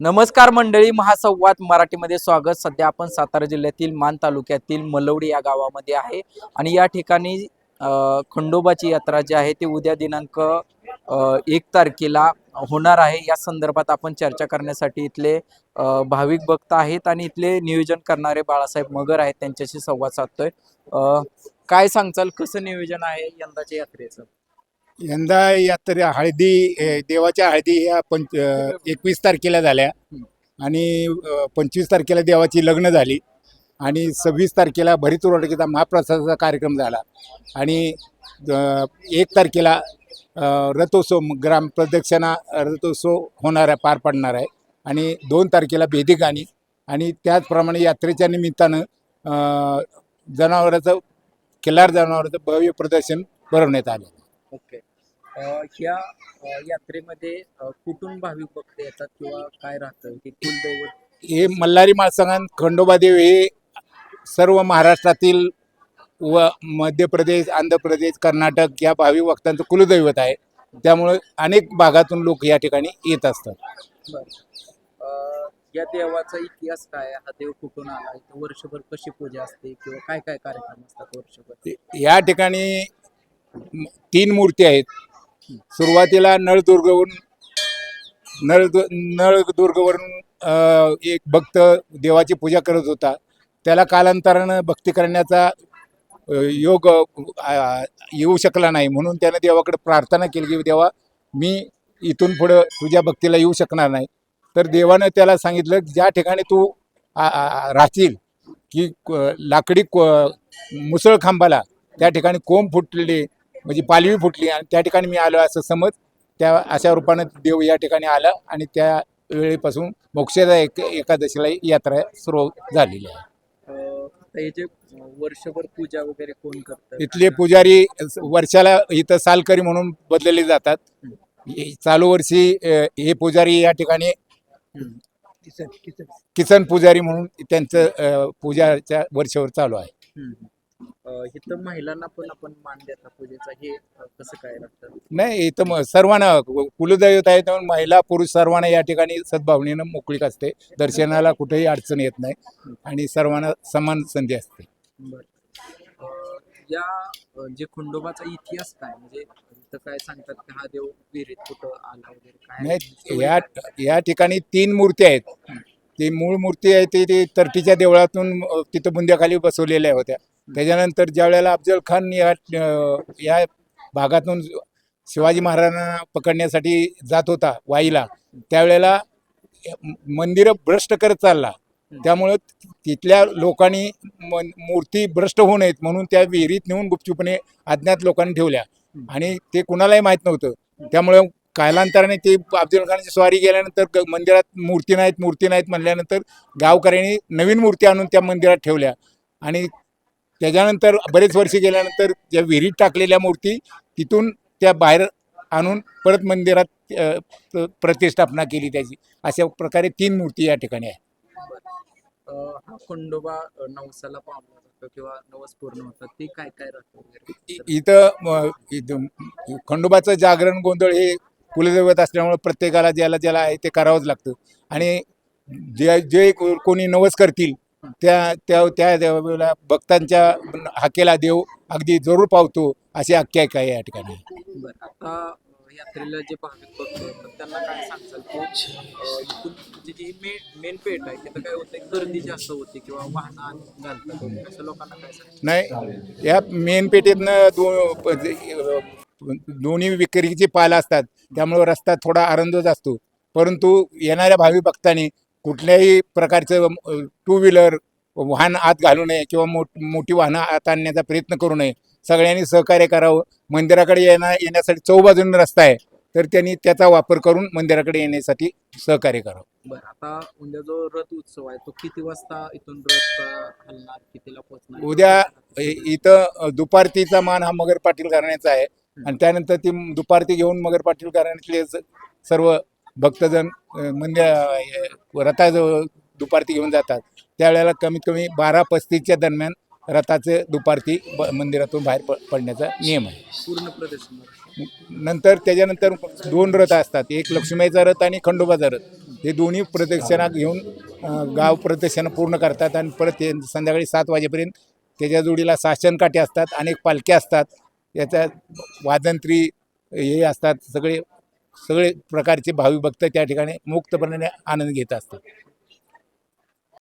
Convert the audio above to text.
नमस्कार मंडळी महासंवाद मराठीमध्ये स्वागत. सध्या आपण सातारा जिल्ह्यातील मान तालुक्यातील मलवडी या गावामध्ये आहे आणि या ठिकाणी खंडोबाची यात्रा जी आहे ती उद्या दिनांक एक तारखेला होणार आहे. या संदर्भात आपण चर्चा करण्यासाठी इथले भाविक भक्त आहेत आणि इथले नियोजन करणारे बाळासाहेब मगर आहेत. त्यांच्याशी संवाद साधतोय. काय सांगचाल कसं नियोजन आहे यंदाच्या यात्रेचं? यंदा यात्रे हळदी ए, देवाच्या हळदी ह्या पंच एकवीस तारखेला झाल्या. आणि पंचवीस तारखेला देवाची लग्न झाली. आणि सव्वीस तारखेला भरीत रोडकेचा महाप्रसादाचा कार्यक्रम झाला. आणि एक तारखेला रथोत्सव ग्राम प्रदक्षिणा रथोत्सव होणार आहे पार पडणार आहे. आणि दोन तारखेला भेदी गाणी आणि त्याचप्रमाणे यात्रेच्या निमित्तानं जनावराचं किल्लार जनावराचं भव्य प्रदर्शन भरवण्यात आलं ओके. ह्या यात्रेमध्ये कुठून भाविक भक्त येतात किंवा काय राहतं? की कुलदैवत? हे मल्हारी माळसंगान खंडोबादेव हे सर्व महाराष्ट्रातील व मध्य प्रदेश आंध्र प्रदेश कर्नाटक या भावी भक्तांचं कुलदैवत आहे. त्यामुळे अनेक भागातून लोक या ठिकाणी येत असतात. या देवाचा इतिहास काय? हा देव कुठून आला? इथं वर्षभर कशी पूजा असते किंवा काय काय कार्यक्रम असतात वर्षभर? या ठिकाणी तीन मूर्ती आहेत. सुरुवातीला नळदुर्गवरून नळ नळदुर्गवरून एक भक्त देवाची पूजा करत होता. त्याला कालांतरानं भक्ती करण्याचा योग येऊ शकला नाही. म्हणून त्यानं देवाकडे प्रार्थना केली की देवा मी इथून पुढं तुझ्या भक्तीला येऊ शकणार नाही. तर देवानं त्याला सांगितलं ज्या ठिकाणी तू आ- की लाकडी क- मुसळ खांबाला त्या ठिकाणी कोंब फुटलेली म्हणजे पालवी फुटली आणि त्या ठिकाणी मी आलो असं समज त्या अशा रूपानं देव या ठिकाणी आला आणि त्या वेळेपासून मोक्षदा एक एकादशीला यात्रा सुरू झालेली आहे. हे जे वर्षभर पूजा वगैरे कोण करतं? इथले पुजारी वर्षाला इथं सालकरी म्हणून बदलले जातात. चालू वर्षी हे पुजारी या ठिकाणी. किसन पुजारी म्हणून त्यांचं पूजाच्या वर्षावर चालू आहे. इथं महिलांना पण आपण मान देता पूजेचा हे कसं काय राहतं? नाही इथं सर्वांना कुलदैवत आहे त्यामुळे महिला पुरुष सर्वांना या ठिकाणी सद्भावनेनं मोकळीक असते. दर्शनाला कुठेही अडचण येत नाही आणि सर्वांना समान संधी असते. बरं. अ, या अ, जे खंडोबाचा इतिहास काय? म्हणजे इथं काय सांगतात की? हा देव विहिरीत कुठं आला वगैरे काय? नाही या या ठिकाणी तीन मूर्ती आहेत. ती मूळ मूर्ती आहे ती ती तरटीच्या देवळातून अ, तिथं बुंद्याखाली बसवलेल्या होत्या. त्याच्यानंतर ज्या वेळेला अफजल खान या या भागातून शिवाजी महाराजांना पकडण्यासाठी जात होता वाईला त्यावेळेला मंदिरं भ्रष्ट करत चालला. त्यामुळं तिथल्या लोकांनी मन- मूर्ती भ्रष्ट होऊ नयेत म्हणून त्या विहिरीत नेऊन गुपचूपणे अज्ञात लोकांनी ठेवल्या. आणि ते कुणालाही माहीत नव्हतं. त्यामुळं कालांतराने ते अफजल खानाची स्वारी गेल्यानंतर मंदिरात मूर्ती नाहीत मूर्ती नाहीत म्हणल्यानंतर गावकऱ्यांनी नवीन मूर्ती आणून त्या मंदिरात ठेवल्या. आणि त्याच्यानंतर बरेच वर्षे गेल्यानंतर ज्या विहिरीत टाकलेल्या मूर्ती तिथून त्या बाहेर आणून परत मंदिरात प्रतिष्ठापना केली त्याची. अशा प्रकारे तीन मूर्ती या ठिकाणी आहे हा खंडोबा नवसाला पावला जातो किंवा नवस पूर्ण होतात ते काय काय राहतं इथं खंडोबाचं जागरण गोंधळ हे कुलदैवत असल्यामुळे प्रत्येकाला ज्याला ज्याला आहे ते करावंच लागतं. आणि जे जे कोणी नवस करतील त्या त्या त्या देवाला भक्तांच्या हाकेला देव अगदी जरूर पावतो अशी आख्यायिका आहे या ठिकाणी. बरं आता अ, यात्रेला जे भाविक भक्त येतात त्यांना काय सांगचाल की अ, इथून म्हणजे जी मेन मेन पेठ आहे तिथं काय होतं गर्दी जास्त होते किंवा वाहनं आत घालतात वगैरे. असं लोकांना काय सांगतात नाही या मेन पेठेतनं दो प- जे- दोन्ही विक्रीचे पाल असतात त्यामुळे रस्ता थोडा आरंजच असतो. परंतु येणाऱ्या भावी भक्तांनी कुठल्याही प्रकारचं टू व्हीलर वाहन आत घालू नये किंवा मोठ मोठी वाहनं आत आणण्याचा प्रयत्न करू नये. सगळ्यांनी सहकार्य करावं. मंदिराकडे येण्या येण्यासाठी चौबाजूने रस्ता आहे तर त्यांनी त्याचा वापर करून मंदिराकडे येण्यासाठी सहकार्य करावं. बरं आता उद्या जो रथ उत्सव आहे तो किती वाजता इथून रथ अ, हलणार कितीला पोहोचणार? उद्या इथं दुपारतीचा मान हा मगर पाटील घराण्याचा आहे. आणि त्यानंतर ती दुपारती घेऊन मगर पाटील घराण्यातले सर्व भक्तजण मंदिर म्हणजे, रथाजवळ दुपारती घेऊन जातात. त्यावेळेला कमीत कमी बारा पस्तीसच्या दरम्यान रथाचे दुपारती ब मंदिरातून बाहेर प पडण्याचा नियम आहे. पूर्ण प्रदेश नंतर त्याच्यानंतर दोन रथ असतात. एक लक्ष्मीचा रथ आणि खंडोबाचा रथ. हे दोन्ही प्रदक्षिणा घेऊन गाव प्रदक्षिणा पूर्ण करतात आणि परत संध्याकाळी सात वाजेपर्यंत त्याच्या जोडीला साशनकाठी असतात अनेक पालख्या असतात. याच्या वादंत्री हे असतात. सगळे सगळे प्रकारचे भाविक भक्त त्या ठिकाणी मुक्तपणाने आनंद घेत असतात.